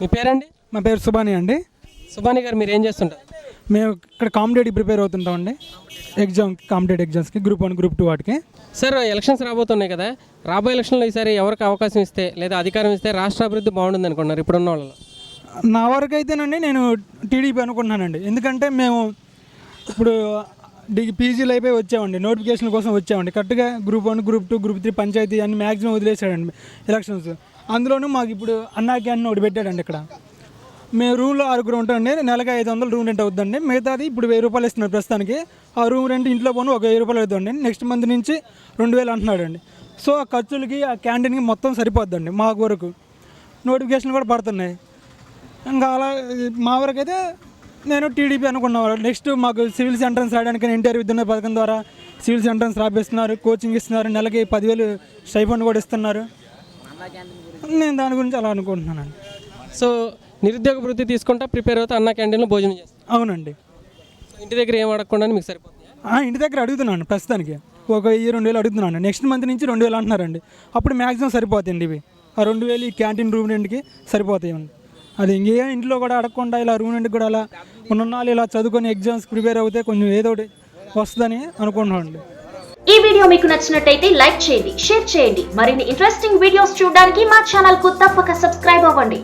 మీ పేరండి? మా పేరు సుబాని అండి. సుబాని గారు మీరు ఏం చేస్తుంటారు? మేము ఇక్కడ కాంపిటేటివ్ ప్రిపేర్ అవుతుంటాం అండి ఎగ్జామ్ కాంపిటేటివ్ ఎగ్జామ్స్కి గ్రూప్ వన్ గ్రూప్ టూ వాటికి. సార్ ఎలక్షన్స్ రాబోతున్నాయి కదా. రాబోయే ఎలక్షన్లో ఈసారి ఎవరికి అవకాశం ఇస్తే లేదా అధికారం ఇస్తే రాష్ట్ర అభివృద్ధి బాగుంటుంది అనుకున్నారు ఇప్పుడున్న వాళ్ళు నా వరకు అయితేనండి నేను టీడీపీ అనుకుంటున్నానండి. ఎందుకంటే మేము ఇప్పుడు డిగ్రీ పీజీలు అయిపోయి వచ్చామండి. నోటిఫికేషన్ కోసం వచ్చామండి. కరెక్ట్గా group one group two group three panchayat అన్ని మ్యాక్సిమం వదిలేసాడండి ఎలక్షన్స్. అందులోనూ మాకు ఇప్పుడు అన్నా క్యాన్ ఒకటి పెట్టాడండి ఇక్కడ. మేము రూమ్లో ఆరుగురు ఉంటామండి. నెలకి ఐదు వందలు రూమ్ రెంట్ అవుతుందండి. మిగతాది ఇప్పుడు వెయ్యి రూపాయలు ఇస్తున్నారు ప్రస్తుతానికి. ఆ రూమ్ రెంట్ ఇంట్లో పోను ఒక వెయ్యి రూపాయలు అవుతుందండి. నెక్స్ట్ మంత్ నుంచి రెండు వేలు అంటున్నాడు అండి సో ఆ ఖర్చులకి ఆ క్యాంటీన్కి మొత్తం సరిపోద్దండి మాకు వరకు. నోటిఫికేషన్ కూడా పడుతున్నాయి. ఇంకా అలా మా వరకు అయితే నేను టీడీపీ అనుకున్నాను నెక్స్ట్ మాకు సివిల్స్ ఎంట్రన్స్ రాయడానికి ఎన్టీఆర్ విద్యున్న పథకం ద్వారా సివిల్స్ ఎంట్రన్స్ రాపిస్తున్నారు కోచింగ్ ఇస్తున్నారు నెలకి పదివేలు స్టైఫండ్ కూడా ఇస్తున్నారు. నేను దాని గురించి అలా అనుకుంటున్నాను సో నిరుద్యోగ వృత్తి తీసుకుంటా ప్రిపేర్ అవుతా అన్న క్యాంటీన్లో భోజనం చేస్తారు అవునండి. ఇంటి దగ్గర ఏం అడగకుండా మీకు సరిపోతుంది. ఆ, ఇంటి దగ్గర అడుగుతున్నాను ప్రస్తుతానికి. ఒక వెయ్యి రెండు వేలు అడుగుతున్నాను. నెక్స్ట్ మంత్ నుంచి రెండు వేలు అంటున్నారండి. అప్పుడు మ్యాక్సిమం సరిపోతాయండి ఇవి. ఆ రెండు వేలు ఈ క్యాంటీన్ రూమ్ రెంట్కి సరిపోతాయండి. అది ఇంకే ఇంట్లో కూడా అడగకుండా ఇలా రూమ్ నుండి కూడా అలా ఉన్ననాళ్ళు ఇలా చదువుకొని ఎగ్జామ్స్ ప్రిపేర్ అవుతే కొంచెం ఏదో ఒకటి వస్తుందని అనుకుంటున్నాను ఈ వీడియో మీకు నచ్చినట్టయితే లైక్ చేయండి షేర్ చేయండి. మరిన్ని ఇంట్రెస్టింగ్ వీడియోస్ చూడడానికి మా ఛానల్కు తప్పక సబ్స్క్రైబ్ అవ్వండి.